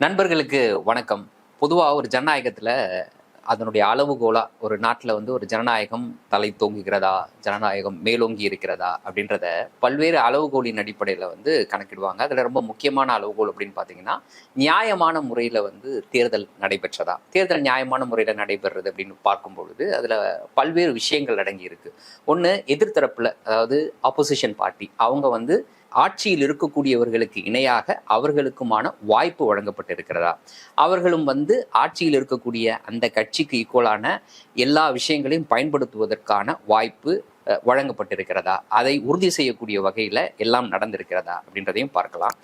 நண்பர்களுக்கு வணக்கம். பொதுவாக ஒரு ஜனநாயகத்தில் அதனுடைய அளவுகோலா ஒரு நாட்டில் வந்து ஒரு ஜனநாயகம் தலை தோங்குகிறதா ஜனநாயகம் மேலோங்கி இருக்கிறதா அப்படின்றத பல்வேறு அளவுகோலின் அடிப்படையில் வந்து கணக்கிடுவாங்க. அதில் ரொம்ப முக்கியமான அளவுகோல் அப்படின்னு பார்த்தீங்கன்னா நியாயமான முறையில் வந்து தேர்தல் நடைபெற்றதா? தேர்தல் நியாயமான முறையில் நடைபெறுறது அப்படின்னு பார்க்கும் பொழுது அதில் பல்வேறு விஷயங்கள் அடங்கி இருக்கு ஒன்று எதிர்த்தரப்பில் அதாவது ஆப்போசிஷன் பார்ட்டி அவங்க வந்து ஆட்சியில் இருக்கக்கூடியவர்களுக்கு இணையாக அவர்களுக்குமான வாய்ப்பு வழங்கப்பட்டிருக்கிறதா? அவர்களும் வந்து ஆட்சியில் இருக்கக்கூடிய அந்த கட்சிக்கு ஈக்குவலான எல்லா விஷயங்களையும் பயன்படுத்துவதற்கான வாய்ப்பு வழங்கப்பட்டிருக்கிறதா? அதை உறுதி செய்யக்கூடிய வகையில் எல்லாம் நடந்திருக்கிறதா? அப்படின்றதையும் பார்க்கலாம்.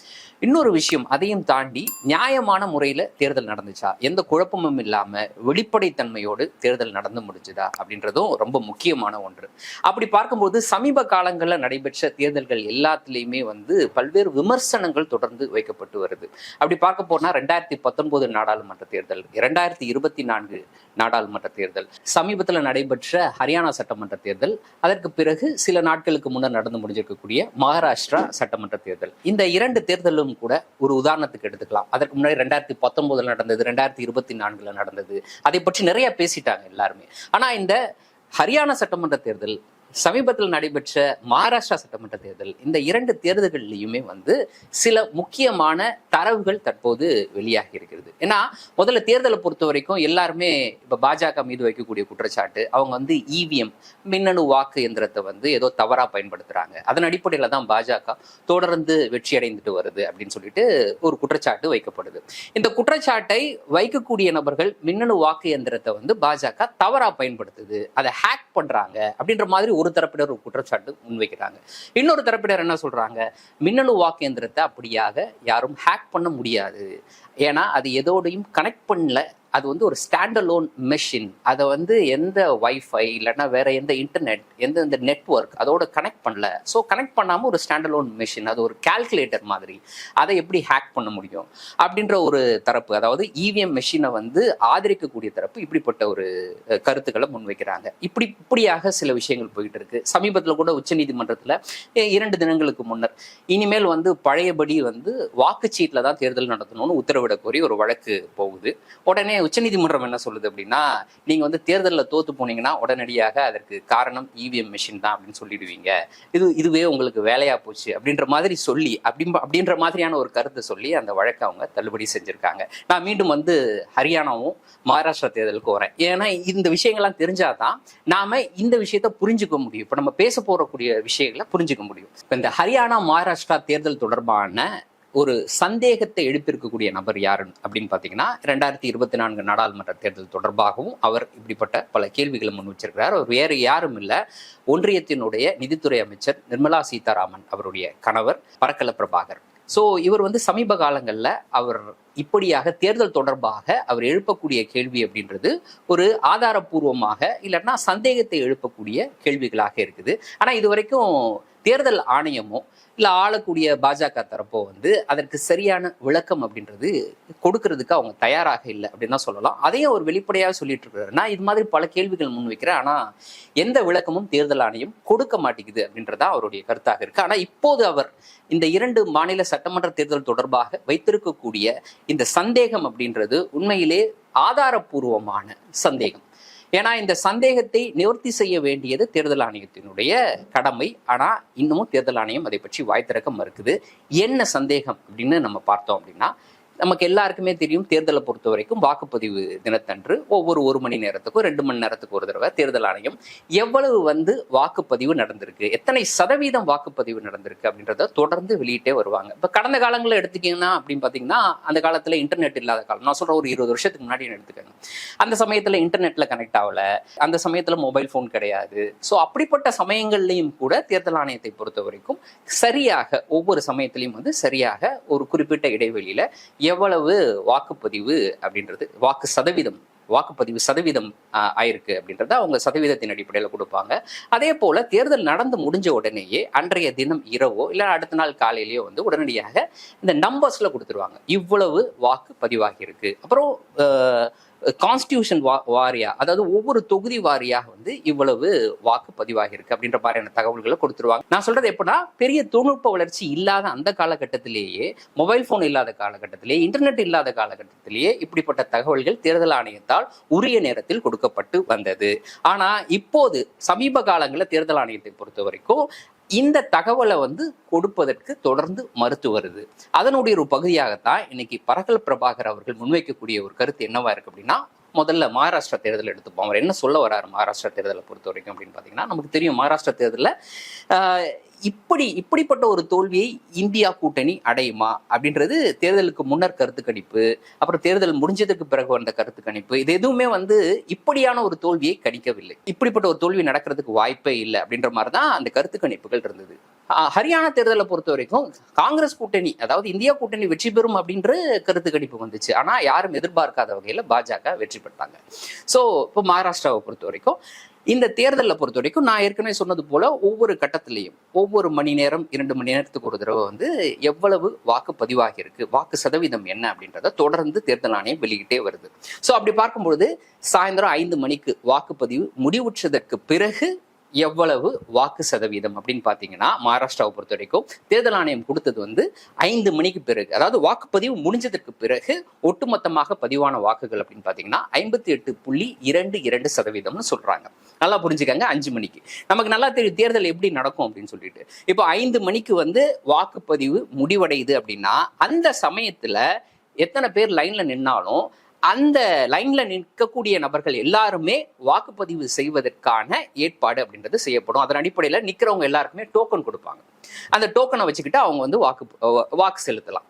இன்னொரு விஷயம் அதையும் தாண்டி நியாயமான முறையில் தேர்தல் நடந்துச்சா? எந்த குழப்பமும் இல்லாமல் வெளிப்படைத்தன்மையோடு தேர்தல் நடந்து முடிஞ்சுதா? அப்படின்றதும் ரொம்ப முக்கியமான ஒன்று. அப்படி பார்க்கும்போது சமீப காலங்களில் நடைபெற்ற தேர்தல்கள் எல்லாத்துலேயுமே வந்து பல்வேறு விமர்சனங்கள் தொடர்ந்து வைக்கப்பட்டு வருது. அப்படி பார்க்க போனால் ரெண்டாயிரத்தி பத்தொன்பது நாடாளுமன்ற தேர்தல் இரண்டாயிரத்தி இருபத்தி நான்கு நாடாளுமன்ற தேர்தல் சமீபத்தில் நடைபெற்ற ஹரியானா சட்டமன்ற தேர்தல் அதற்கு பிறகு சில நாட்களுக்கு முன்னர் நடந்து முடிஞ்சிருக்கக்கூடிய மகாராஷ்டிரா சட்டமன்ற தேர்தல். இந்த இரண்டு தேர்தலும் கூட ஒரு உதாரணத்துக்கு எடுத்துக்கலாம். அதற்கு முன்னாடி ரெண்டாயிரத்தி பத்தொன்பதுல நடந்தது ரெண்டாயிரத்தி இருபத்தி நான்குல நடந்தது. அதை பற்றி நிறைய பேசிட்டாங்க எல்லாருமே. ஆனா இந்த ஹரியானா சட்டமன்ற தேர்தல் சமீபத்தில் நடைபெற்ற மகாராஷ்டிரா சட்டமன்ற தேர்தல் இந்த இரண்டு தேர்தல்கள்லையுமே வந்து சில முக்கியமான தரவுகள் தற்போது வெளியாகி இருக்கிறது. ஏன்னா முதல்ல தேர்தலை பொறுத்த வரைக்கும் எல்லாருமே இப்போ பாஜக மீது வைக்கக்கூடிய குற்றச்சாட்டு அவங்க வந்து இவிஎம் மின்னணு வாக்கு எந்திரத்தை வந்து ஏதோ தவறா பயன்படுத்துறாங்க. அதன் அடிப்படையில் தான் பாஜக தொடர்ந்து வெற்றி அடைந்துட்டு வருது அப்படின்னு சொல்லிட்டு ஒரு குற்றச்சாட்டு வைக்கப்படுது. இந்த குற்றச்சாட்டை வைக்கக்கூடிய நபர்கள் மின்னணு வாக்கு எந்திரத்தை வந்து பாஜக தவறா பயன்படுத்துது அதை ஹேக் பண்றாங்க அப்படின்ற மாதிரி ஒரு தரப்பினர் ஒரு குற்றச்சாட்டு முன்வைக்கிறாங்க. இன்னொரு தரப்பினர் என்ன சொல்றாங்க? மின்னணு வாக்கு எந்திரத்தை அப்படியாக யாரும் ஹேக் பண்ண முடியாது. ஏன்னா அது எதோடையும் கனெக்ட் பண்ணல. அது வந்து ஒரு ஸ்டாண்டலோன் மெஷின் அதை வந்து எந்த ஒய்ஃபை இல்லைன்னா வேற எந்த இன்டர்நெட் எந்த இந்த நெட்வொர்க் அதோட கனெக்ட் பண்ணல. ஸோ கனெக்ட் பண்ணாமல் ஒரு ஸ்டாண்டலோன் மெஷின் அது ஒரு கால்குலேட்டர் மாதிரி. அதை எப்படி ஹேக் பண்ண முடியும்? அப்படின்ற ஒரு தரப்பு அதாவது இவிஎம் மெஷினை வந்து ஆதரிக்கக்கூடிய தரப்பு இப்படிப்பட்ட ஒரு கருத்துக்களை முன்வைக்கிறாங்க. இப்படி இப்படியாக சில விஷயங்கள் போயிட்டு இருக்கு சமீபத்தில் கூட உச்சநீதிமன்றத்தில் இரண்டு தினங்களுக்கு முன்னர் இனிமேல் வந்து பழையபடி வந்து வாக்குச்சீட்டில் தான் தேர்தல் நடத்தணும்னு உத்தரவிட கோரி ஒரு வழக்கு போகுது. உடனே உச்சநீதிமன்றம் என்ன சொல்லுது அப்படின்னா நீங்க வந்து தேர்தலில் தோத்து போனீங்கன்னா உடனடியாக அதற்கு காரணம் இவிஎம் மிஷின் தான் அப்படின்னு சொல்லிடுவீங்க. இது இதுவே உங்களுக்கு வேலையா போச்சு அப்படின்ற மாதிரி சொல்லி அப்படி அப்படின்ற மாதிரியான ஒரு கருத்தை சொல்லி அந்த வழக்கை அவங்க தள்ளுபடி செஞ்சிருக்காங்க. நான் மீண்டும் வந்து ஹரியானாவும் மகாராஷ்டிரா தேர்தலுக்கு வரேன். ஏன்னா இந்த விஷயங்கள்லாம் தெரிஞ்சாதான் நாம இந்த விஷயத்த புரிஞ்சுக்க முடியும். இப்போ நம்ம பேச போறக்கூடிய விஷயங்களை புரிஞ்சுக்க முடியும். இப்போ இந்த ஹரியானா மகாராஷ்டிரா தேர்தல் தொடர்பான ஒரு சந்தேகத்தை எழுப்பியிருக்கக்கூடிய நபர் யாரு அப்படின்னு பார்த்தீங்கன்னா ரெண்டாயிரத்தி இருபத்தி நான்கு நாடாளுமன்ற தேர்தல் தொடர்பாகவும் அவர் இப்படிப்பட்ட பல கேள்விகளை முன் வச்சிருக்கிறார். அவர் வேறு யாரும் இல்லை. ஒன்றியத்தினுடைய நிதித்துறை அமைச்சர் நிர்மலா சீதாராமன் அவருடைய கணவர் பரக்கல பிரபாகர். ஸோ இவர் வந்து சமீப காலங்களில் அவர் இப்படியாக தேர்தல் தொடர்பாக அவர் எழுப்பக்கூடிய கேள்வி அப்படின்றது ஒரு ஆதாரபூர்வமாக இல்லைன்னா சந்தேகத்தை எழுப்பக்கூடிய கேள்விகளாக இருக்குது. ஆனால் இது வரைக்கும் தேர்தல் ஆணையமோ இல்லை ஆளக்கூடிய பாஜக தரப்போ வந்து அதற்கு சரியான விளக்கம் அப்படின்றது கொடுக்கறதுக்கு அவங்க தயாராக இல்லை அப்படின்னு தான் சொல்லலாம். அதையும் அவர் வெளிப்படையாக சொல்லிட்டு இருக்காரு. நான் இது மாதிரி பல கேள்விகள் முன்வைக்கிறேன் ஆனால் எந்த விளக்கமும் தேர்தல் ஆணையம் கொடுக்க மாட்டேங்குது அப்படின்றதா அவருடைய கருத்தாக இருக்கு. ஆனால் இப்போது அவர் இந்த இரண்டு மாநில சட்டமன்ற தேர்தல் தொடர்பாக வைத்திருக்கக்கூடிய இந்த சந்தேகம் அப்படின்றது உண்மையிலே ஆதாரபூர்வமான சந்தேகம். ஏன்னா இந்த சந்தேகத்தை நிவர்த்தி செய்ய வேண்டியது தேர்தல் ஆணையத்தினுடைய கடமை. ஆனா இன்னமும் தேர்தல் ஆணையம் அதை பற்றி வாய் திறக்க மறுக்குது. என்ன சந்தேகம் அப்படின்னு நம்ம பார்த்தோம் அப்படின்னா நமக்கு எல்லாருக்குமே தெரியும் தேர்தலை பொறுத்த வரைக்கும் வாக்குப்பதிவு தினத்தன்று ஒவ்வொரு ஒரு மணி நேரத்துக்கும் ரெண்டு மணி நேரத்துக்கு ஒரு தடவை தேர்தல் ஆணையம் எவ்வளவு வந்து வாக்குப்பதிவு நடந்திருக்கு எத்தனை சதவீதம் வாக்குப்பதிவு நடந்திருக்கு அப்படின்றத தொடர்ந்து வெளியிட்டே வருவாங்க. இப்போ கடந்த காலங்களில் எடுத்துக்கிங்கன்னா அப்படின்னு பார்த்தீங்கன்னா அந்த காலத்தில் இன்டர்நெட் இல்லாத காலம். நான் சொல்கிற ஒரு இருபது வருஷத்துக்கு முன்னாடி எடுத்துக்கோங்க. அந்த சமயத்தில் இன்டர்நெட்ல கனெக்ட் ஆகலை. அந்த சமயத்தில் மொபைல் ஃபோன் கிடையாது. ஸோ அப்படிப்பட்ட சமயங்கள்லையும் கூட தேர்தல் ஆணையத்தை பொறுத்த வரைக்கும் சரியாக ஒவ்வொரு சமயத்திலையும் வந்து சரியாக ஒரு குறிப்பிட்ட இடைவெளியில எவ்வளவு வாக்குப்பதிவு அப்படின்றது வாக்கு சதவீதம் வாக்குப்பதிவு சதவீதம் ஆயிருக்கு அப்படின்றத அவங்க சதவீதத்தின் அடிப்படையில் கொடுப்பாங்க. அதே போல தேர்தல் நடந்து முடிஞ்ச உடனேயே அன்றைய தினம் இரவோ இல்லை அடுத்த நாள் காலையிலேயோ வந்து உடனடியாக இந்த நம்பர்ஸ்ல கொடுத்துருவாங்க. இவ்வளவு வாக்கு பதிவாகி இருக்கு அப்புறம் கான்ஸ்டியூஷன் வா வாரியா அதாவது ஒவ்வொரு தொகுதி வாரியாக வந்து இவ்வளவு வாக்கு பதிவாகிருக்கு அப்படின்ற மாதிரியான தகவல்களை கொடுத்துருவாங்க. நான் சொல்றது எப்படின்னா பெரிய தொழில்நுட்ப வளர்ச்சி இல்லாத அந்த காலகட்டத்திலேயே மொபைல் போன் இல்லாத காலகட்டத்திலேயே இன்டர்நெட் இல்லாத காலகட்டத்திலேயே இப்படிப்பட்ட தகவல்கள் தேர்தல் ஆணையத்தால் உரிய நேரத்தில் கொடுக்கப்பட்டு வந்தது. ஆனா இப்போது சமீப காலங்களில் தேர்தல் ஆணையத்தை பொறுத்த வரைக்கும் இந்த தகவலை வந்து கொடுப்பதற்கு தொடர்ந்து மறுத்து வருது. அதனுடைய ஒரு பகுதியாகத்தான் இன்னைக்கு பரகல் பிரபாகர் அவர்கள் முன்வைக்கக்கூடிய ஒரு கருத்து என்னவா இருக்கு அப்படின்னா முதல்ல மகாராஷ்டிரா தேர்தல் எடுத்துப்போம். அவர் என்ன சொல்ல வராரு மகாராஷ்டிரா தேர்தலை பொறுத்த வரைக்கும் அப்படின்னு பார்த்தீங்கன்னா நமக்கு தெரியும் மகாராஷ்டிரா தேர்தலில் இப்படி இப்படிப்பட்ட ஒரு தோல்வியை இந்தியா கூட்டணி அடையுமா? அப்படின்றது தேர்தலுக்கு முன்னர் கருத்து கணிப்பு அப்புறம் தேர்தல் முடிஞ்சதுக்கு பிறகு வந்த கருத்து கணிப்பு. இது எதுவுமே வந்து இப்படியான ஒரு தோல்வியை கணிக்கவில்லை. இப்படிப்பட்ட ஒரு தோல்வி நடக்கிறதுக்கு வாய்ப்பே இல்லை அப்படின்ற மாதிரி தான் அந்த கருத்து கணிப்புகள் இருந்தது. ஹரியானா தேர்தலை பொறுத்த வரைக்கும் காங்கிரஸ் கூட்டணி அதாவது இந்தியா கூட்டணி வெற்றி பெறும் அப்படின்ற கருத்து கணிப்பு வந்துச்சு. ஆனா யாரும் எதிர்பார்க்காத வகையில் பாஜக வெற்றி பெற்றாங்க. ஸோ இப்போ மகாராஷ்டிராவை பொறுத்த வரைக்கும் இந்த தேர்தலை பொறுத்த வரைக்கும் நான் ஏற்கனவே சொன்னது போல ஒவ்வொரு கட்டத்திலையும் ஒவ்வொரு மணி நேரம் இரண்டு மணி நேரத்துக்கு ஒரு தடவை வந்து எவ்வளவு வாக்கு பதிவாகி இருக்கு வாக்கு சதவீதம் என்ன அப்படின்றத தொடர்ந்து தேர்தல் ஆணையம் வெளியிட்டே வருது. ஸோ அப்படி பார்க்கும்பொழுது சாயந்தரம் ஐந்து மணிக்கு வாக்குப்பதிவு முடிவுற்றதற்கு பிறகு எவ்வளவு வாக்கு சதவீதம் அப்படின்னு பார்த்தீங்கன்னா மகாராஷ்டிராவை பொறுத்த வரைக்கும் தேர்தல் ஆணையம் கொடுத்தது வந்து ஐந்து மணிக்கு பிறகு அதாவது வாக்குப்பதிவு முடிஞ்சதற்கு பிறகு ஒட்டுமொத்தமாக பதிவான வாக்குகள் அப்படின்னு பார்த்தீங்கன்னா ஐம்பத்தி எட்டு புள்ளி இரண்டு இரண்டு சதவீதம்னு சொல்றாங்க. நல்லா புரிஞ்சுக்கங்க அஞ்சு மணிக்கு. நமக்கு நல்லா தெரியும் தேர்தல் எப்படி நடக்கும் அப்படின்னு சொல்லிட்டு. இப்போ ஐந்து மணிக்கு வந்து வாக்குப்பதிவு முடிவடையுது அப்படின்னா அந்த சமயத்துல எத்தனை பேர் லைன்ல நின்னாலும் அந்த லைன்ல நிற்கக்கூடிய நபர்கள் எல்லாருமே வாக்குப்பதிவு செய்வதற்கான ஏற்பாடு அப்படின்றது செய்யப்படும். அதன் அடிப்படையில் நிற்கிறவங்க எல்லாருக்குமே டோக்கன் கொடுப்பாங்க. அந்த டோக்கனை வச்சுக்கிட்டு அவங்க வந்து வாக்கு வாக்கு செலுத்தலாம்.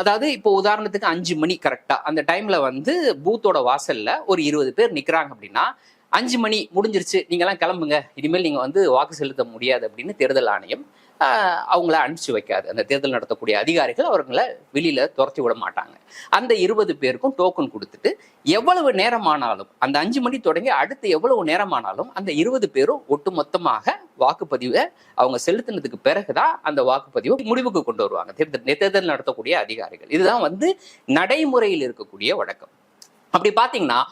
அதாவது இப்போ உதாரணத்துக்கு அஞ்சு மணி கரெக்டா அந்த டைம்ல வந்து பூத்தோட வாசல்ல ஒரு இருபது பேர் நிக்கிறாங்க அப்படின்னா அஞ்சு மணி முடிஞ்சிருச்சு நீங்கெல்லாம் கிளம்புங்க. இனிமேல் நீங்க வந்து வாக்கு செலுத்த முடியாது அப்படின்னு தேர்தல் ஆணையம் அவங்கள அனுப்பிச்சு வைக்காது. அந்த தேர்தல் நடத்தக்கூடிய அதிகாரிகள் அவர்களை வெளியில துரத்தி விட மாட்டாங்க. அந்த இருபது பேருக்கும் டோக்கன் கொடுத்துட்டு எவ்வளவு நேரமானாலும் அந்த அஞ்சு மணி தொடங்கி அடுத்து எவ்வளவு நேரமானாலும் அந்த இருபது பேரும் ஒட்டுமொத்தமாக வாக்குப்பதிவை அவங்க செலுத்தினதுக்கு பிறகுதான் அந்த வாக்குப்பதிவை முடிவுக்கு கொண்டு வருவாங்க. தேர்தல் தேர்தல் நடத்தக்கூடிய அதிகாரிகள். இதுதான் வந்து நடைமுறையில் இருக்கக்கூடிய வழக்கம். அப்படி பாத்தீங்கன்னா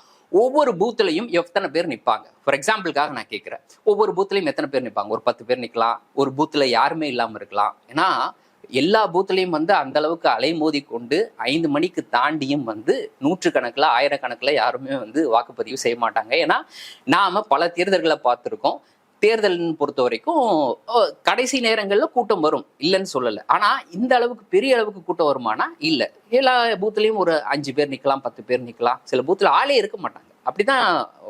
ஒவ்வொரு பூத்துலையும் எத்தனை பேர் நிற்பாங்க ஃபார் எக்ஸாம்பிளுக்காக நான் கேட்குறேன் ஒவ்வொரு பூத்துலையும் எத்தனை பேர் நிற்பாங்க ஒரு பத்து பேர் நிற்கலாம் ஒரு பூத்தில் யாருமே இல்லாமல் இருக்கலாம். ஏன்னா எல்லா பூத்துலையும் வந்து அந்த அளவுக்கு அலைமோதி கொண்டு ஐந்து மணிக்கு தாண்டியும் வந்து நூற்றுக்கணக்கில் ஆயிரக்கணக்கில் யாருமே வந்து வாக்குப்பதிவு செய்ய மாட்டாங்க. ஏன்னா நாம பல தேர்தல்களை பார்த்துருக்கோம். தேர்தல்னு பொறுத்த வரைக்கும் கடைசி நேரங்களில் கூட்டம் வரும். இல்லைன்னு சொல்லலை. ஆனால் இந்த அளவுக்கு பெரிய அளவுக்கு கூட்டம் வருமானா? இல்லை. எல்லா பூத்துலேயும் ஒரு அஞ்சு பேர் நிற்கலாம் பத்து பேர் நிற்கலாம் சில பூத்தில் ஆளே இருக்க மாட்டாங்க. அப்படிதான்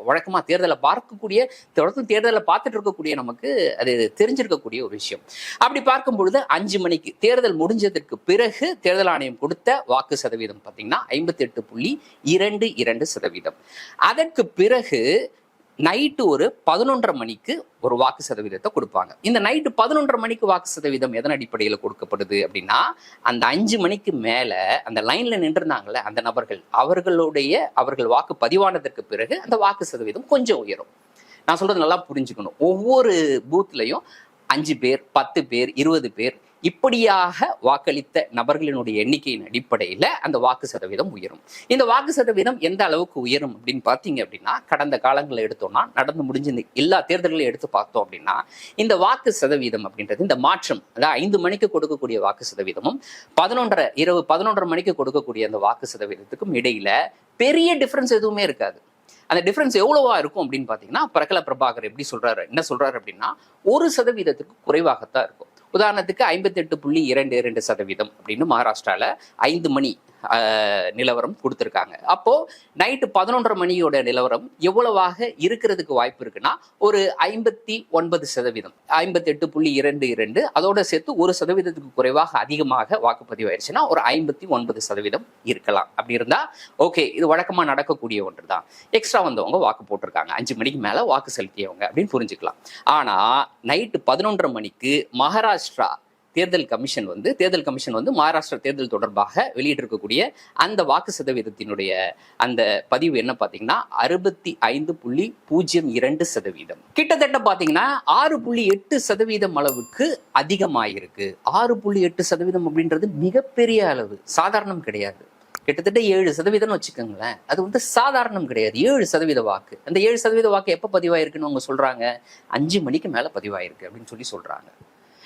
வழக்கமா தேர்தலை பார்க்கக்கூடிய தொடர்ந்து தேர்தலை பார்த்துட்டு இருக்கக்கூடிய நமக்கு அது தெரிஞ்சிருக்கக்கூடிய ஒரு விஷயம். அப்படி பார்க்கும் பொழுது அஞ்சு மணிக்கு தேர்தல் முடிஞ்சதற்கு பிறகு தேர்தல் ஆணையம் கொடுத்த வாக்கு சதவீதம் பார்த்தீங்கன்னா ஐம்பத்தி எட்டு புள்ளி இரண்டு இரண்டு சதவீதம். அதற்கு பிறகு நைட்டு ஒரு பதினொன்றரை மணிக்கு ஒரு வாக்கு சதவீதத்தை கொடுப்பாங்க. இந்த நைட்டு பதினொன்றரை மணிக்கு வாக்கு சதவீதம் எதன் அடிப்படையில் கொடுக்கப்படுது அப்படின்னா அந்த அஞ்சு மணிக்கு மேலே அந்த லைனில் நின்றுருந்தாங்கல்ல அந்த நபர்கள் அவர்களுடைய அவர்கள் வாக்கு பதிவானதற்கு பிறகு அந்த வாக்கு சதவீதம் கொஞ்சம் உயரும். நான் சொல்றது நல்லா புரிஞ்சுக்கணும். ஒவ்வொரு பூத்லையும் அஞ்சு பேர் பத்து பேர் இருபது பேர் இப்படியாக வாக்களித்த நபர்களினுடைய எண்ணிக்கையின் அடிப்படையில் அந்த வாக்கு சதவீதம் உயரும். இந்த வாக்கு சதவீதம் எந்த அளவுக்கு உயரும் அப்படின்னு பார்த்தீங்க அப்படின்னா கடந்த காலங்களில் எடுத்தோம்னா நடந்து முடிஞ்ச இந்த எல்லா தேர்தல்களையும் எடுத்து பார்த்தோம் அப்படின்னா இந்த வாக்கு சதவீதம் அப்படின்றது இந்த மாற்றம் அதாவது ஐந்து மணிக்கு கொடுக்கக்கூடிய வாக்கு சதவீதமும் பதினொன்றரை இரவு பதினொன்றரை மணிக்கு கொடுக்கக்கூடிய அந்த வாக்கு சதவீதத்துக்கும் இடையில பெரிய டிஃப்ரென்ஸ் எதுவுமே இருக்காது. அந்த டிஃப்ரென்ஸ் எவ்வளவா இருக்கும் அப்படின்னு பார்த்தீங்கன்னா பிரகல பிரபாகர் எப்படி சொல்றாரு என்ன சொல்றாரு அப்படின்னா ஒரு சதவீதத்துக்கு குறைவாகத்தான் இருக்கும். உதாரணத்துக்கு ஐம்பத்தி எட்டு புள்ளி இரண்டு இரண்டு சதவீதம் அப்படின்னு மகாராஷ்டிராவில் ஐந்து மணி நிலவரம் கொடுத்துருக்காங்க. அப்போ நைட்டு பதினொன்றரை மணியோட நிலவரம் எவ்வளவாக இருக்கிறதுக்கு வாய்ப்பு இருக்குன்னா ஒரு ஐம்பத்தி ஒன்பது சதவீதம். ஐம்பத்தி எட்டு புள்ளி இரண்டு இரண்டு அதோட சேர்த்து ஒரு சதவீதத்துக்கு குறைவாக அதிகமாக வாக்குப்பதிவு ஆயிடுச்சுன்னா ஒரு ஐம்பத்தி ஒன்பது சதவீதம் இருக்கலாம். அப்படி இருந்தா ஓகே இது வழக்கமா நடக்கக்கூடிய ஒன்று தான் எக்ஸ்ட்ரா வந்தவங்க வாக்கு போட்டிருக்காங்க. அஞ்சு மணிக்கு மேல வாக்கு செலுத்தியவங்க அப்படின்னு புரிஞ்சுக்கலாம். ஆனா நைட்டு பதினொன்றரை மணிக்கு மகாராஷ்டிரா தேர்தல் கமிஷன் வந்து தேர்தல் கமிஷன் வந்து மகாராஷ்டிரா தேர்தல் தொடர்பாக வெளியிட்டிருக்கக்கூடிய அந்த வாக்கு சதவீதத்தினுடைய அந்த பதிவு என்ன பார்த்தீங்கன்னா அறுபத்தி ஐந்து புள்ளி பூஜ்ஜியம் இரண்டு சதவீதம். கிட்டத்தட்ட பார்த்தீங்கன்னா ஆறு புள்ளி எட்டு சதவீதம் அளவுக்கு அதிகமாயிருக்கு. ஆறு புள்ளி எட்டு சதவீதம் அப்படின்றது மிகப்பெரிய அளவு. சாதாரணம் கிடையாது. கிட்டத்தட்ட ஏழு சதவீதம்னு வச்சுக்கோங்களேன். அது வந்து சாதாரணம் கிடையாது. ஏழு சதவீத வாக்கு. அந்த ஏழு சதவீத வாக்கு எப்போ பதிவாயிருக்குன்னு அவங்க சொல்றாங்க? அஞ்சு மணிக்கு மேல பதிவாயிருக்கு அப்படின்னு சொல்லி சொல்றாங்க.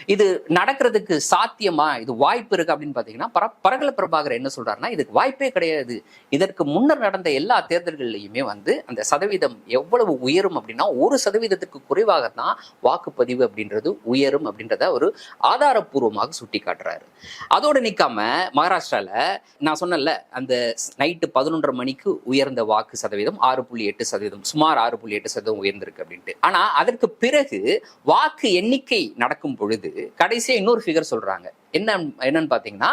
இது நடக்கிறதுக்கு சாத்தியமா? இது வாய்ப்பு இருக்கு அப்படின்னு பாத்தீங்கன்னா பர பரகல பிரபாகர் என்ன சொல்றாருன்னா இதுக்கு வாய்ப்பே கிடையாது. இதற்கு முன்னர் நடந்த எல்லா தேர்தல்கள்லையுமே வந்து அந்த சதவீதம் எவ்வளவு உயரும் அப்படின்னா ஒரு சதவீதத்துக்கு குறைவாகத்தான் வாக்குப்பதிவு அப்படின்றது உயரும் அப்படின்றத ஒரு ஆதாரப்பூர்வமாக சுட்டி காட்டுறாரு அதோடு நிற்காம மகாராஷ்டிரால நான் சொன்னேன்ல அந்த நைட்டு பதினொன்றரை மணிக்கு உயர்ந்த வாக்கு சதவீதம் ஆறு புள்ளி எட்டு சதவீதம் சுமார் ஆறு புள்ளி எட்டு சதவீதம் உயர்ந்திருக்கு அப்படின்ட்டு. ஆனா அதற்கு பிறகு வாக்கு எண்ணிக்கை நடக்கும் பொழுது கடைசியா இன்னொரு ஃபிகர் சொல்றாங்க. என்ன என்னன்னு பாத்தீங்கன்னா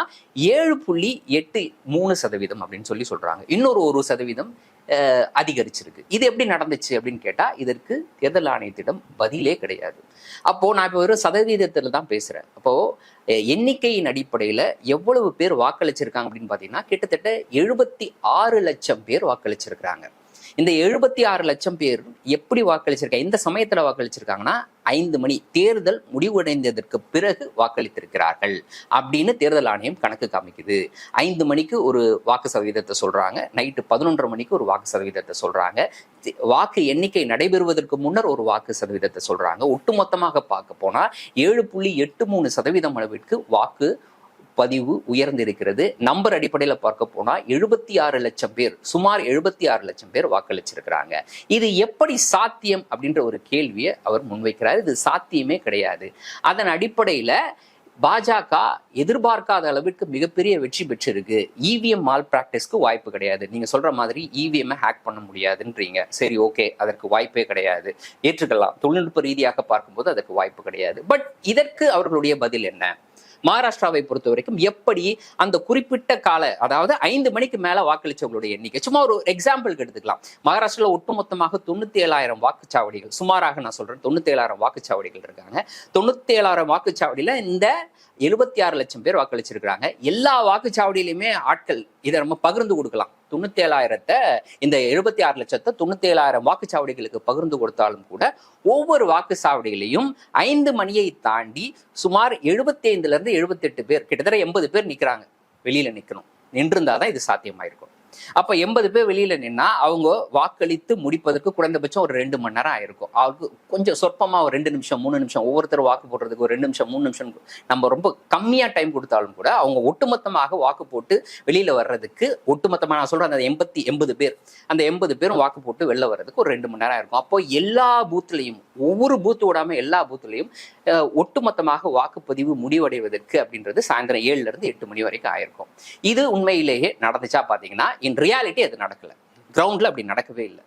ஏழு புள்ளி எட்டு மூணு சதவீதம் அப்படின்னு சொல்லி சொல்றாங்க. இன்னொரு ஒரு சதவீதம் அஹ், அதிகரிச்சிருக்கு. இது எப்படி நடந்துச்சு அப்படின்னு கேட்டா இதற்கு தேர்தல் ஆணையத்திடம் பதிலே கிடையாது. அப்போ நான் இப்போ ஒரு சதவீதத்தில் தான் பேசுறேன். அப்போ எண்ணிக்கையின் அடிப்படையில எவ்வளவு பேர் வாக்களிச்சிருக்காங்க அப்படின்னு பாத்தீங்கன்னா கிட்டத்தட்ட எழுபத்தி ஆறு லட்சம் பேர் வாக்களிச்சிருக்காங்க இந்த எழுபத்தி ஆறு லட்சம் பேர் எப்படி வாக்களிச்சிருக்காங்க இந்த சமயத்துல வாக்களிச்சிருக்காங்கன்னா ஐந்து மணி தேர்தல் முடிவடைந்ததற்கு பிறகு வாக்களித்திருக்கிறார்கள் அப்படின்னு தேர்தல் ஆணையம் கணக்கு காமிக்குது. ஐந்து மணிக்கு ஒரு வாக்கு சதவீதத்தை சொல்றாங்க நைட்டு பதினொன்றரை மணிக்கு ஒரு வாக்கு சதவீதத்தை சொல்றாங்க வாக்கு எண்ணிக்கை நடைபெறுவதற்கு முன்னர் ஒரு வாக்கு சதவீதத்தை சொல்றாங்க. ஒட்டுமொத்தமாக பார்க்க போனா ஏழு புள்ளி எட்டு மூணு சதவீதம் அளவிற்கு வாக்கு பதிவு உயர்ந்திருக்கிறது. நம்பர் அடிப்படையில் பார்க்க போனால் எழுபத்தி ஆறு லட்சம் பேர் சுமார் எழுபத்தி ஆறு லட்சம் பேர் வாக்களிச்சிருக்கிறாங்க. இது எப்படி சாத்தியம் அப்படின்ற ஒரு கேள்வியை அவர் முன்வைக்கிறார். இது சாத்தியமே கிடையாது. அதன் அடிப்படையில் பாஜக எதிர்பார்க்காத அளவிற்கு மிகப்பெரிய வெற்றி பெற்றிருக்கு. இவிஎம் மால் பிராக்டிஸ்க்கு வாய்ப்பு கிடையாது. நீங்க சொல்ற மாதிரி இவிஎம் ஹேக் பண்ண முடியாதுன்றீங்க. சரி ஓகே அதற்கு வாய்ப்பே கிடையாது. ஏற்றுக்கலாம். தொழில்நுட்ப ரீதியாக பார்க்கும்போது அதற்கு வாய்ப்பு கிடையாது. பட் இதற்கு அவர்களுடைய பதில் என்ன? மகாராஷ்டிராவை பொறுத்த வரைக்கும் எப்படி அந்த குறிப்பிட்ட கால அதாவது ஐந்து மணிக்கு மேல வாக்களிச்சவங்களுடைய எண்ணிக்கை. சும்மா ஒரு எக்ஸாம்பிளுக்கு எடுத்துக்கலாம். மகாராஷ்டிராவில் ஒட்டுமொத்தமாக தொண்ணூத்தி ஏழாயிரம் வாக்குச்சாவடிகள் சுமாராக நான் சொல்றேன் தொண்ணூத்தி ஏழாயிரம் வாக்குச்சாவடிகள் இருக்காங்க. தொண்ணூத்தி ஏழாயிரம் வாக்குச்சாவடியில இந்த எழுபத்தி ஆறு லட்சம் பேர் வாக்களிச்சிருக்காங்க எல்லா வாக்குச்சாவடியிலுமே ஆட்கள் இதை நம்ம பகிர்ந்து கொடுக்கலாம். தொண்ணூத்தி ஏழாயிரத்தை இந்த எழுபத்தி ஆறு லட்சத்தை தொண்ணூத்தி ஏழாயிரம் வாக்குச்சாவடிகளுக்கு பகிர்ந்து கொடுத்தாலும் கூட ஒவ்வொரு வாக்குச்சாவடியிலையும் ஐந்து மணியை தாண்டி சுமார் எழுபத்தி ஐந்துல இருந்து எழுபத்தெட்டு பேர் கிட்டத்தட்ட எண்பது பேர் நிற்கிறாங்க வெளியில நிற்கணும் நின்றிருந்தாதான் இது சாத்தியமாயிருக்கும். அப்ப எண்பது பேர் வெளியில நின்னா அவங்க வாக்களித்து முடிப்பதற்கு குறைந்தபட்சம் ஒரு ரெண்டு மணி நேரம் ஆயிருக்கும். அவருக்கு கொஞ்சம் சொற்பமா ஒரு ரெண்டு நிமிஷம் மூணு நிமிஷம் ஒவ்வொருத்தர் வாக்கு போடுறதுக்கு ஒரு ரெண்டு நிமிஷம் மூணு நிமிஷம் நம்ம ரொம்ப கம்மியா டைம் கொடுத்தாலும் கூட அவங்க ஒட்டுமொத்தமாக வாக்கு போட்டு வெளியில வர்றதுக்கு ஒட்டுமொத்தமா நான் சொல்றேன் அந்த எண்பத்தி எண்பது பேர் அந்த எண்பது பேரும் வாக்கு போட்டு வெளில வர்றதுக்கு ஒரு ரெண்டு மணி நேரம் இருக்கும் அப்போ எல்லா பூத்லையும் ஒவ்வொரு பூத்து விடாம எல்லா பூத்துலையும் ஒட்டுமொத்தமாக வாக்குப்பதிவு முடிவடைவதற்கு அப்படின்றது சாயந்தரம் ஏழுல இருந்து எட்டு மணி வரைக்கும் ஆயிருக்கும். இது உண்மையிலேயே நடந்துச்சா பாத்தீங்கன்னா இன் ரியாலிட்டி அது நடக்கல. கிரவுண்டில் அப்படி நடக்கவே இல்லை.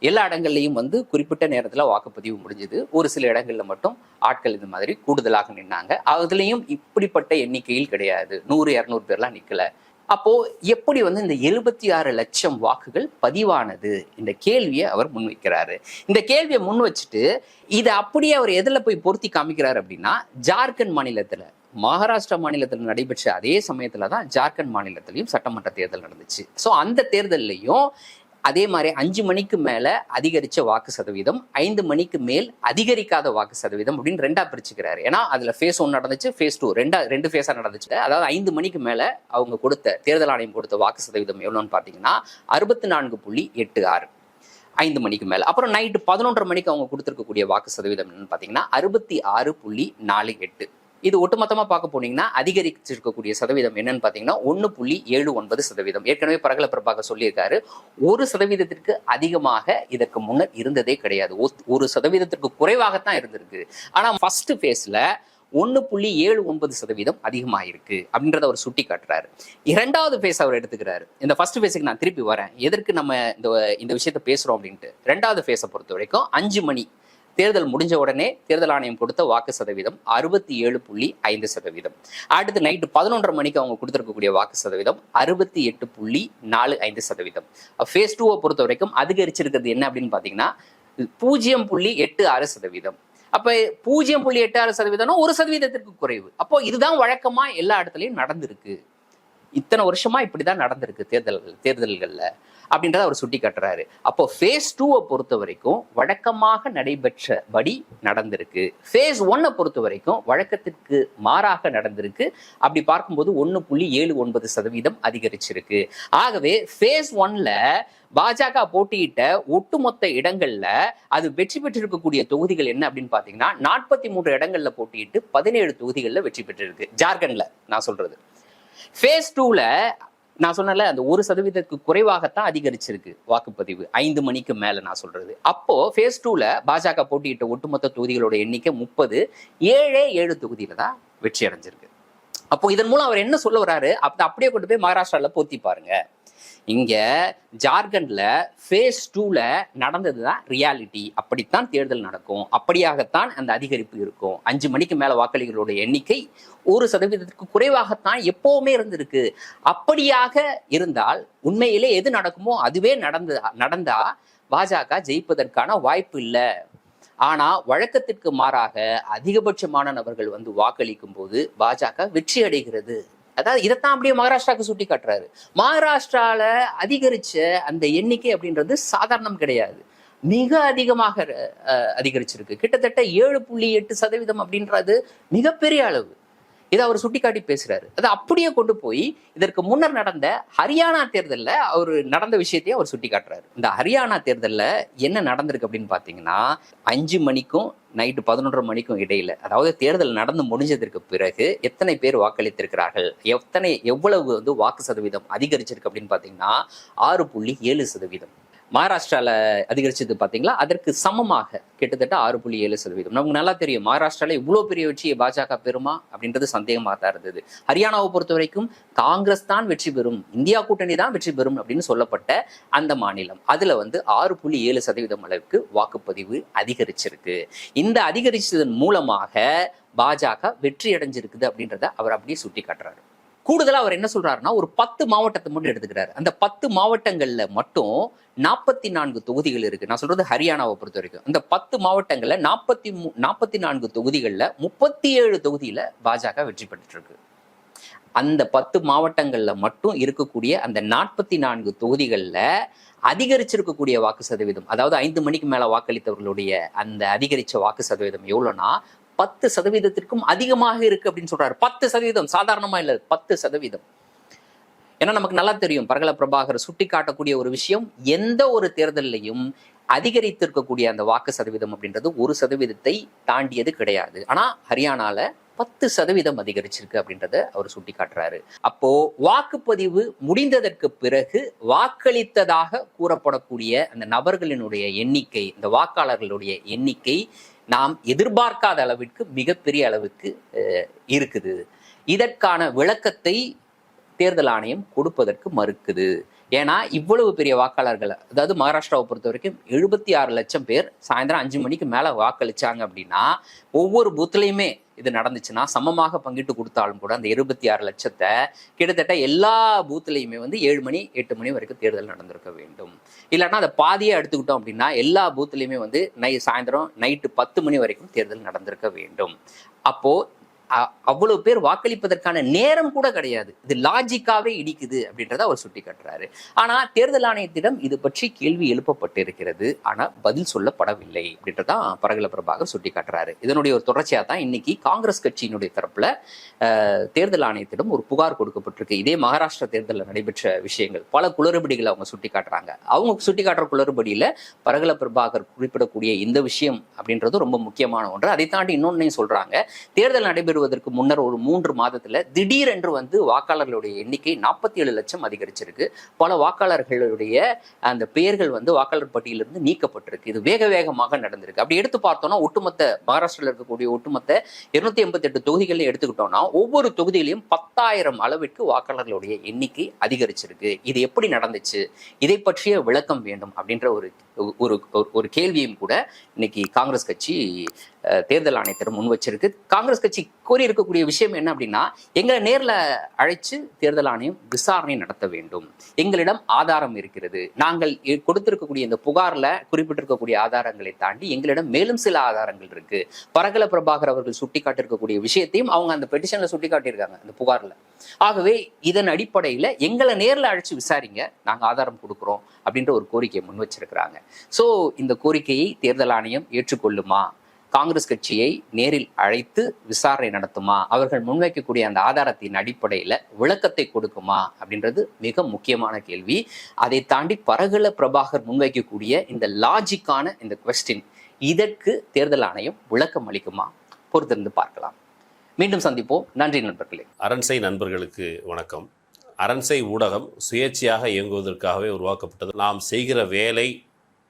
எல்லா இடங்கள்லையும் வந்து குறிப்பிட்ட நேரத்தில் வாக்குப்பதிவு முடிஞ்சது. ஒரு சில இடங்கள்ல மட்டும் ஆட்கள் இந்த மாதிரி கூடுதலாக நின்னாங்க. அதுலேயும் இப்படிப்பட்ட எண்ணிக்கையில் கிடையாது. நூறு இரநூறு பேர்லாம் நிற்கலை அப்போது எப்படி வந்து இந்த எழுபத்தி ஆறு லட்சம் வாக்குகள் பதிவானது இந்த கேள்வியை அவர் முன்வைக்கிறாரு. இந்த கேள்வியை முன் வச்சுட்டு இதை அப்படியே அவர் எதில் போய் பொருத்தி காமிக்கிறார் அப்படின்னா ஜார்க்கண்ட் மாநிலத்தில். மகாராஷ்டிரா மாநிலத்தில் நடைபெற்ற அதே சமயத்துல தான் ஜார்க்கண்ட் மாநிலத்திலையும் சட்டமன்ற தேர்தல் நடந்துச்சு. ஸோ அந்த தேர்தல்லையும் அதே மாதிரி அஞ்சு மணிக்கு மேல அதிகரிச்ச வாக்கு சதவீதம் ஐந்து மணிக்கு மேல் அதிகரிக்காத வாக்கு சதவீதம் அப்படின்னு ரெண்டா பிரிச்சுக்கிறாரு. ஏன்னா அதுல ஃபேஸ் ஒன் நடந்துச்சு ஃபேஸ் டூ ரெண்டா ரெண்டு ஃபேஸா நடந்துச்சு. அதாவது ஐந்து மணிக்கு மேல அவங்க கொடுத்த தேர்தல் ஆணையம் கொடுத்த வாக்கு சதவீதம் எவ்வளோன்னு பாத்தீங்கன்னா அறுபத்தி நான்கு புள்ளி எட்டு ஆறு. ஐந்து மணிக்கு மேல. அப்புறம் நைட்டு பதினொன்றரை மணிக்கு அவங்க கொடுத்துருக்கக்கூடிய வாக்கு சதவீதம் என்னன்னு பாத்தீங்கன்னா அறுபத்தி ஆறு புள்ளி நாலு எட்டு. இது ஒட்டுமொத்தமாக பார்க்க போனீங்கன்னா அதிகரிச்சிருக்கக்கூடிய சதவீதம் என்னன்னு பார்த்தீங்கன்னா ஒன்னு புள்ளி ஏழு ஒன்பது சதவீதம். ஏற்கனவே பரகல பிரபாக சொல்லியிருக்காரு. ஒரு சதவீதத்திற்கு அதிகமாக இதற்கு முன்னர் இருந்ததே கிடையாது. ஒத்- ஒரு சதவீதத்திற்கு குறைவாகத்தான் இருந்திருக்கு. ஆனால் ஃபர்ஸ்ட் ஃபேஸ்ல ஒன்னு புள்ளி ஏழு ஒன்பது சதவீதம் அதிகமாயிருக்கு அப்படின்றத அவர் சுட்டி காட்டுறாரு இரண்டாவது ஃபேஸ் அவர் எடுத்துக்கிறாரு. இந்த ஃபர்ஸ்ட் ஃபேஸுக்கு நான் திருப்பி வரேன். எதற்கு நம்ம இந்த இந்த விஷயத்த பேசுறோம் அப்படின்ட்டு. ரெண்டாவது ஃபேஸை பொறுத்த வரைக்கும் அஞ்சு மணி தேர்தல் முடிஞ்ச உடனே தேர்தல் ஆணையம் கொடுத்த வாக்கு சதவீதம் அறுபத்தி ஏழு புள்ளி ஐந்து சதவீதம். அடுத்து நைட்டு பதினொன்றரை மணிக்கு அவங்க கொடுத்திருக்கக்கூடிய வாக்கு சதவீதம் அறுபத்தி எட்டு புள்ளி நாலு ஐந்து சதவீதம். ஃபேஸ் டூவை பொறுத்த வரைக்கும் அதிகரிச்சிருக்கிறது என்ன அப்படின்னு பாத்தீங்கன்னா பூஜ்ஜியம் புள்ளி எட்டு ஆறு சதவீதம். அப்ப பூஜ்ஜியம் புள்ளி எட்டு ஆறு சதவீதம்னா ஒரு சதவீதத்திற்கு குறைவு. அப்போ இதுதான் வழக்கமா எல்லா இடத்துலயும் நடந்திருக்கு. இத்தனை வருஷமா இப்படிதான் நடந்திருக்கு தேர்தல் தேர்தல்கள்ல. அப்படின்றத அவர் சுட்டி காட்டுறாரு அப்போ ஃபேஸ் டூவை பொறுத்த வரைக்கும் வழக்கமாக நடைபெற்றபடி நடந்திருக்கு. ஃபேஸ் ஒன்னை பொறுத்த வரைக்கும் வழக்கத்திற்கு மாறாக நடந்திருக்கு. அப்படி பார்க்கும்போது ஒன்று புள்ளி ஏழு ஒன்பது சதவீதம் அதிகரிச்சிருக்கு. ஆகவே ஃபேஸ் ஒன்ல பாஜக போட்டியிட்ட ஒட்டுமொத்த இடங்கள்ல அது வெற்றி பெற்றிருக்கக்கூடிய தொகுதிகள் என்ன அப்படின்னு பாத்தீங்கன்னா நாற்பத்தி மூன்று இடங்கள்ல போட்டியிட்டு பதினேழு தொகுதிகளில் வெற்றி பெற்றிருக்கு. ஜார்க்கண்ட்ல நான் சொல்றது. ஃபேஸ் டூல நான் சொன்னல அந்த ஒரு சதவீதத்துக்கு குறைவாகத்தான் அதிகரிச்சிருக்கு வாக்குப்பதிவு. ஐந்து மணிக்கு மேல நான் சொல்றது. அப்போ ஃபேஸ் டூல பாஜக போட்டியிட்ட ஒட்டுமொத்த தொகுதிகளோட எண்ணிக்கை முப்பது. ஏழே ஏழு தொகுதியில தான் வெற்றி அடைஞ்சிருக்கு அப்போ இதன் மூலம் அவர் என்ன சொல்ல வர்றாரு? அப்ப அப்படியே கொண்டு போய் மகாராஷ்டிரால போத்தி பாருங்க. இங்க ஜார்க்கண்ட்ல ஃபேஸ் டூல நடந்தது தான் ரியாலிட்டி அப்படித்தான் தேர்தல் நடக்கும். அப்படியாகத்தான் அந்த அதிகரிப்பு இருக்கும். அஞ்சு மணிக்கு மேல வாக்களிகளோட எண்ணிக்கை ஒரு சதவீதத்திற்கு குறைவாகத்தான் எப்பவுமே இருந்திருக்கு. அப்படியாக இருந்தால் உண்மையிலே எது நடக்குமோ அதுவே நடந்து நடந்தா பாஜக ஜெயிப்பதற்கான வாய்ப்பு இல்லை. ஆனா வழக்கத்திற்கு மாறாக அதிகபட்சமான நபர்கள் வந்து வாக்களிக்கும் போது பாஜக வெற்றி அடைகிறது. அதாவது இதைத்தான் அப்படியே மகாராஷ்டிராவுக்கு சுட்டி காட்டுறாரு. மகாராஷ்டிரால அதிகரிச்ச அந்த எண்ணிக்கை அப்படின்றது சாதாரணம் கிடையாது. மிக அதிகமாக அதிகரிச்சிருக்கு. கிட்டத்தட்ட ஏழு புள்ளி எட்டு சதவீதம் அப்படின்றது மிகப்பெரிய அளவு. இதை அவர் சுட்டிக்காட்டி பேசுறாரு. அதை அப்படியே கொண்டு போய் இதற்கு முன்னர் நடந்த ஹரியானா தேர்தலில் அவர் நடந்த விஷயத்தையும் அவர் சுட்டி காட்டுறாரு இந்த ஹரியானா தேர்தலில் என்ன நடந்திருக்கு அப்படின்னு பார்த்தீங்கன்னா அஞ்சு மணிக்கும் நைட்டு பதினொன்றரை மணிக்கும் இடையில அதாவது தேர்தல் நடந்து முடிஞ்சதற்கு பிறகு எத்தனை பேர் வாக்களித்திருக்கிறார்கள் எத்தனை எவ்வளவு வந்து வாக்கு சதவீதம் அதிகரிச்சிருக்கு அப்படின்னு பார்த்தீங்கன்னா ஆறு புள்ளி ஏழு சதவீதம். மகாராஷ்டிரால அதிகரிச்சது பார்த்தீங்களா அதற்கு சமமாக கிட்டத்தட்ட ஆறு புள்ளி ஏழு சதவீதம். நமக்கு நல்லா தெரியும் மகாராஷ்டிராவில் இவ்வளோ பெரிய வெற்றியை பாஜக பெறுமா? அப்படின்றது சந்தேகமாக தான் இருந்தது. ஹரியானாவை பொறுத்த வரைக்கும் காங்கிரஸ் தான் வெற்றி பெறும் இந்தியா கூட்டணி தான் வெற்றி பெறும் அப்படின்னு சொல்லப்பட்ட அந்த மாநிலம். அதுல வந்து ஆறு புள்ளி ஏழு சதவீதம் அளவுக்கு வாக்குப்பதிவு அதிகரிச்சிருக்கு. இந்த அதிகரிச்சதன் மூலமாக பாஜக வெற்றி அடைஞ்சிருக்குது அப்படின்றத அவர் அப்படியே சுட்டி காட்டுறாரு கூடுதலா அவர் என்ன சொல்றாருன்னா ஒரு பத்து மாவட்டத்தை மட்டும் எடுத்துக்கிறாரு. அந்த பத்து மாவட்டங்கள்ல மட்டும் நாற்பத்தி நான்கு தொகுதிகள் இருக்கு. நான் சொல்றது ஹரியானாவை பொறுத்த வரைக்கும் அந்த பத்து மாவட்டங்கள்ல நாற்பத்தி நாற்பத்தி நான்கு தொகுதிகள்ல முப்பத்தி ஏழு தொகுதியில பாஜக வெற்றி பெற்று இருக்கு அந்த பத்து மாவட்டங்கள்ல மட்டும் இருக்கக்கூடிய அந்த நாற்பத்தி நான்கு தொகுதிகள்ல அதிகரிச்சிருக்கக்கூடிய வாக்கு சதவீதம் அதாவது ஐந்து மணிக்கு மேல வாக்களித்தவர்களுடைய அந்த அதிகரிச்ச வாக்கு சதவீதம் எவ்வளவுன்னா பத்து சதவீதத்திற்கும் அதிகமாக இருக்கு அப்படின்னு சொல்றாரு. பத்து சதவீதம். சாதாரணமா இல்ல. பத்து சதவீதம். ஏன்னா நமக்கு நல்லா தெரியும். பரகல பிரபாகர் சுட்டி காட்டக்கூடிய ஒரு விஷயம் எந்த ஒரு தேர்தலையும் அதிகரித்திருக்கக்கூடிய அந்த வாக்கு சதவீதம் அப்படின்றது ஒரு சதவீதத்தை தாண்டியது கிடையாது. ஆனா ஹரியானால பத்து சதவீதம் அதிகரிச்சிருக்கு அப்படின்றத அவர் சுட்டி காட்டுறாரு. அப்போ வாக்குப்பதிவு முடிந்ததற்கு பிறகு வாக்களித்ததாக கூறப்படக்கூடிய அந்த நபர்களினுடைய எண்ணிக்கை இந்த வாக்காளர்களுடைய எண்ணிக்கை நாம் எதிர்பார்க்காத அளவிற்கு மிகப்பெரிய அளவுக்கு இருக்குது. இதற்கான விளக்கத்தை தேர்தல் ஆணையம் கொடுப்பதற்கு மறுக்குது. ஏன்னா இவ்வளவு பெரிய வாக்காளர்கள் அதாவது மகாராஷ்டிராவை பொறுத்த வரைக்கும் எழுபத்தி ஆறு லட்சம் பேர் சாயந்தரம் அஞ்சு மணிக்கு மேல வாக்களிச்சாங்க அப்படின்னா ஒவ்வொரு பூத்துலையுமே இது நடந்துச்சுன்னா சமமாக பங்கிட்டு கொடுத்தாலும் கூட அந்த இருபத்தி ஆறு லட்சத்தை கிட்டத்தட்ட எல்லா பூத்துலையுமே வந்து ஏழு மணி எட்டு மணி வரைக்கும் தேர்தல் நடந்திருக்க வேண்டும். இல்லைன்னா அதை பாதியே எடுத்துக்கிட்டோம் அப்படின்னா எல்லா பூத்துலையுமே வந்து நை சாயந்தரம் நைட்டு பத்து மணி வரைக்கும் தேர்தல் நடந்திருக்க வேண்டும். அப்போ அவ்வளவு பேர் வாக்களிப்பதற்கான நேரம் கூட கிடையாது. இது லாஜிக்காவே இடிக்குது அப்படின்றத அவர் சுட்டி காட்டுறாரு ஆனா தேர்தல் ஆணையத்திடம் இது பற்றி கேள்வி எழுப்பப்பட்டிருக்கிறது. ஆனா பதில் சொல்லப்படவில்லை அப்படின்றதான் பரகல பிரபாகர் சுட்டி காட்டுறாரு இதனுடைய ஒரு தொடர்ச்சியா தான் இன்னைக்கு காங்கிரஸ் கட்சியினுடைய தரப்புல தேர்தல் ஆணையத்திடம் ஒரு புகார் கொடுக்கப்பட்டிருக்கு. இதே மகாராஷ்டிரா தேர்தலில் நடைபெற்ற விஷயங்கள். பல குளறுபடிகளை அவங்க சுட்டி காட்டுறாங்க அவங்க சுட்டி காட்டுற குளறுபடியில பரகல பிரபாகர் குறிப்பிடக்கூடிய இந்த விஷயம் அப்படின்றது ரொம்ப முக்கியமான ஒன்று. அதை தாண்டி இன்னொன்னையும் சொல்றாங்க. தேர்தல் நடைபெறுவதற்கு முன்னர் ஒரு மூன்று மாதத்துல திடீரென்று வந்து வாக்காளர்களுடைய எண்ணிக்கை நாற்பத்தி ஏழு லட்சம் அதிகரிச்சிருக்கு. பல வாக்காளர்களுடைய அந்த பெயர்கள் வந்து வாக்காளர் பட்டியலிருந்து நீக்கப்பட்டிருக்கு. இது வேக வேகமாக நடந்திருக்கு. அப்படி எடுத்து பார்த்தோம்னா ஒட்டுமொத்த மகாராஷ்டிரில் இருக்கக்கூடிய ஒட்டுமொத்த இருநூத்தி எண்பத்தி எட்டு தொகுதிகளை எடுத்துக்கிட்டோம்னா ஒவ்வொரு தொகுதியிலையும் பத்தாயிரம் அளவிற்கு வாக்காளர்களுடைய எண்ணிக்கை அதிகரிச்சிருக்கு. இது எப்படி நடந்துச்சு? இதை பற்றிய விளக்கம் வேண்டும் அப்படின்ற ஒரு ஒரு ஒரு- கேள்வியும் கூட இன்னைக்கு காங்கிரஸ் கட்சி தேர்தல் ஆணையத்திடம் முன் வச்சிருக்கு. காங்கிரஸ் கட்சி கோரி இருக்கக்கூடிய விஷயம் என்ன அப்படின்னா எங்களை நேரில் அழைச்சு தேர்தல் ஆணையம் விசாரணை நடத்த வேண்டும். எங்களிடம் ஆதாரம் இருக்கிறது. நாங்கள் கொடுத்திருக்கக்கூடிய இந்த புகாரில் குறிப்பிட்டிருக்கக்கூடிய ஆதாரங்களை தாண்டி எங்களிடம் மேலும் சில ஆதாரங்கள் இருக்கு. பரகல பிரபாகர் அவர்கள் சுட்டிக்காட்டிருக்கக்கூடிய விஷயத்தையும் அவங்க அந்த பெட்டிஷன்ல சுட்டிக்காட்டியிருக்காங்க அந்த புகாரில். ஆகவே இதன் அடிப்படையில் எங்களை நேரில் அழைச்சு விசாரிங்க நாங்கள் ஆதாரம் கொடுக்குறோம் அப்படின்ற ஒரு கோரிக்கையை முன் வச்சிருக்கிறாங்க. ஸோ இந்த கோரிக்கையை தேர்தல் ஆணையம் ஏற்றுக்கொள்ளுமா? காங்கிரஸ் கட்சியை நேரில் அழைத்து விசாரணை நடத்துமா? அவர்கள் முன்வைக்கக்கூடிய அந்த ஆதாரத்தின் அடிப்படையில் விளக்கத்தை கொடுக்குமா? அப்படின்றது மிக முக்கியமான கேள்வி. அதை தாண்டி பரகல பிரபாகர் முன்வைக்கக்கூடிய இந்த லாஜிக்கான இந்த கொஸ்டின் இதற்கு தேர்தல் ஆணையம் விளக்கம் அளிக்குமா? பொறுத்திருந்து பார்க்கலாம். மீண்டும் சந்திப்போம். நன்றி நண்பர்களே. அரண்சை நண்பர்களுக்கு வணக்கம். அரண்சை ஊடகம் சுயேட்சையாக இயங்குவதற்காகவே உருவாக்கப்பட்டது. நாம் செய்கிற வேலை